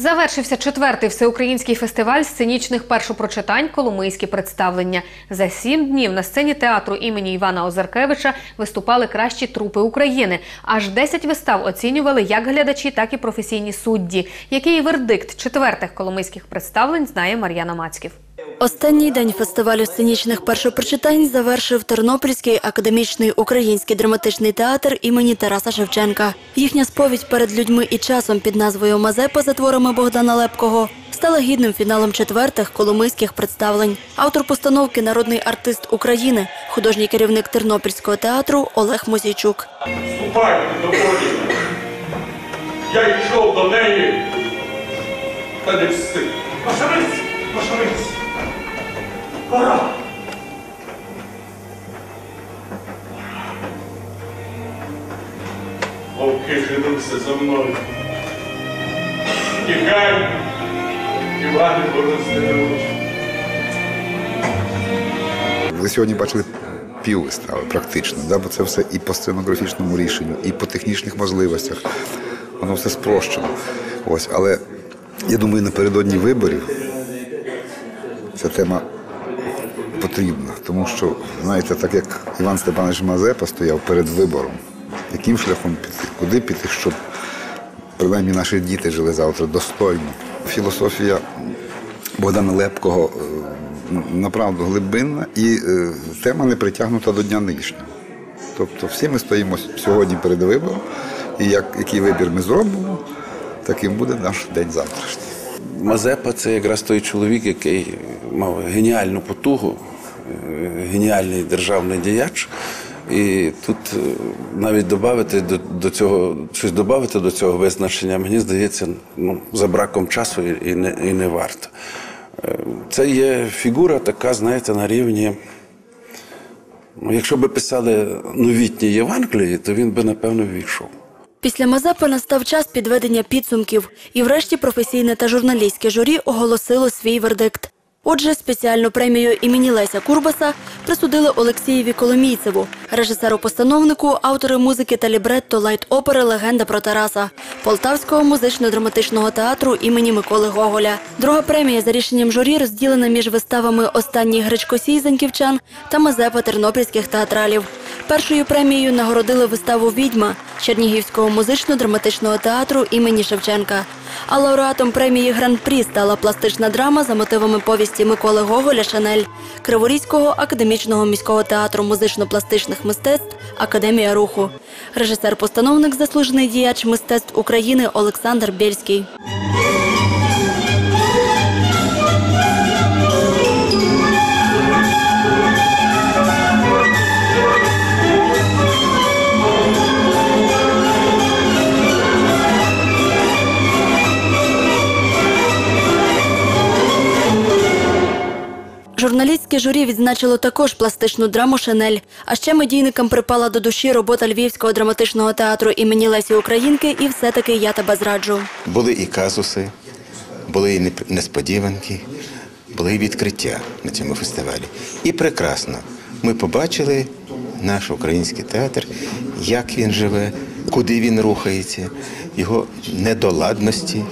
Завершився четвертий всеукраїнський фестиваль сценічних першопрочитань Коломийські представлення. За сім днів на сцені театру імені Івана Озаркевича виступали кращі трупи України. Аж 10 вистав оцінювали як глядачі, так і професійні судді. Який вердикт четвертих коломийських представлень знає Мар'яна Мацьків. Останній день фестивалю сценічних першопрочитань завершив Тернопільський академічний український драматичний театр імені Тараса Шевченка. Їхня сповідь перед людьми і часом під назвою Мазепа за творами Богдана Лепкого стала гідним фіналом четвертих коломийських представлень. Автор постановки народний артист України, художній керівник Тернопільського театру Олег Мосійчук. Ступайте до волі. Я йшов до неї, та не встиг. Пошарись, пошарись. Вовки женуться за мною. Тікай, Іване Борозделович. Ви сьогодні бачили пів вистави практично, да? бо це все і по сценографічному рішенню, і по технічних можливостях. Воно все спрощено. Ось, але я думаю, напередодні виборів ця тема потрібна, тому що, знаєте, так як Іван Степанович Мазепа стояв перед вибором, яким шляхом піти, куди піти, щоб принаймні наші діти жили завтра достойно. Філософія Богдана Лепкого е, направду глибинна і е, тема не притягнута до дня нинішнього. Тобто всі ми стоїмо сьогодні перед вибором, і як, який вибір ми зробимо, таким буде наш день завтрашній. Мазепа це якраз той чоловік, який мав геніальну потугу, е, геніальний державний діяч. І тут е, навіть додати до, до цього, щось додати до цього визначення, мені здається, ну, за браком часу і, і, не, і не варто. Е, Це є фігура така, знаєте, на рівні. Ну, якщо би писали новітні Євангелії, то він би, напевно, війшов. Після Мазепи настав час підведення підсумків, і врешті професійне та журналістське журі оголосило свій вердикт. Отже, спеціальну премію імені Леся Курбаса присудили Олексієві Коломійцеву, режисеру-постановнику, автори музики та лібретто лайт-опери Легенда про Тараса, Полтавського музично-драматичного театру імені Миколи Гоголя. Друга премія за рішенням журі розділена між виставами Останній Гречкосій Заньківчан та Мазепа тернопільських театралів. Першою премією нагородили виставу Відьма Чернігівського музично-драматичного театру імені Шевченка. А лауреатом премії Гран-прі стала пластична драма за мотивами повісті Миколи Гоголя Шанель Криворізького академічного міського театру музично-пластичних мистецтв Академія руху. Режисер-постановник, заслужений діяч мистецтв України Олександр Бєльський. Журналістське журі відзначило також пластичну драму Шанель. А ще медійникам припала до душі робота Львівського драматичного театру імені Лесі Українки і все-таки я тебе зраджу. Були і казуси, були і несподіванки, були і відкриття на цьому фестивалі. І прекрасно. Ми побачили наш український театр, як він живе, куди він рухається, його недоладності,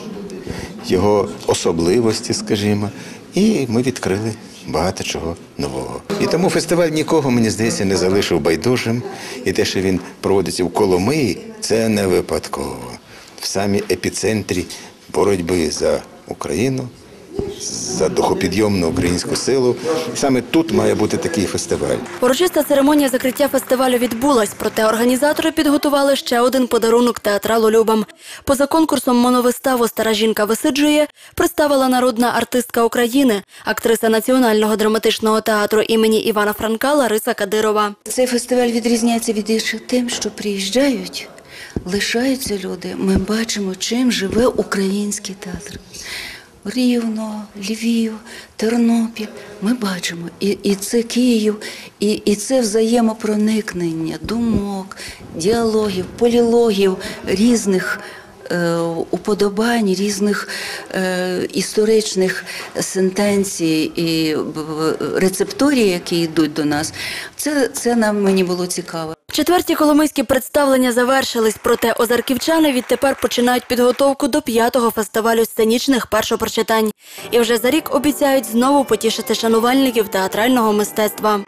його особливості, скажімо. І ми відкрили багато чого нового. І тому фестиваль нікого, мені здається, не залишив байдужим. І те, що він проводиться в Коломиї, це не випадково. В самій епіцентрі боротьби за Україну, за духопідйомну українську силу. Саме тут має бути такий фестиваль. Урочиста церемонія закриття фестивалю відбулась, проте організатори підготували ще один подарунок театралу Любам. Поза конкурсом моновиставу Стара жінка висиджує представила народна артистка України, актриса Національного драматичного театру імені Івана Франка Лариса Кадирова. Цей фестиваль відрізняється від інших тим, що приїжджають, лишаються люди. Ми бачимо, чим живе український театр. Рівно, Львів, Тернопіль. Ми бачимо. І, і це Київ, і, і це взаємопроникнення думок, діалогів, полілогів різних. е, Уподобань різних е, історичних сентенцій і рецепторій, які йдуть до нас, це, це нам мені було цікаво. Четверті коломийські представлення завершились, проте озарківчани відтепер починають підготовку до п'ятого фестивалю сценічних першопрочитань. І вже за рік обіцяють знову потішити шанувальників театрального мистецтва.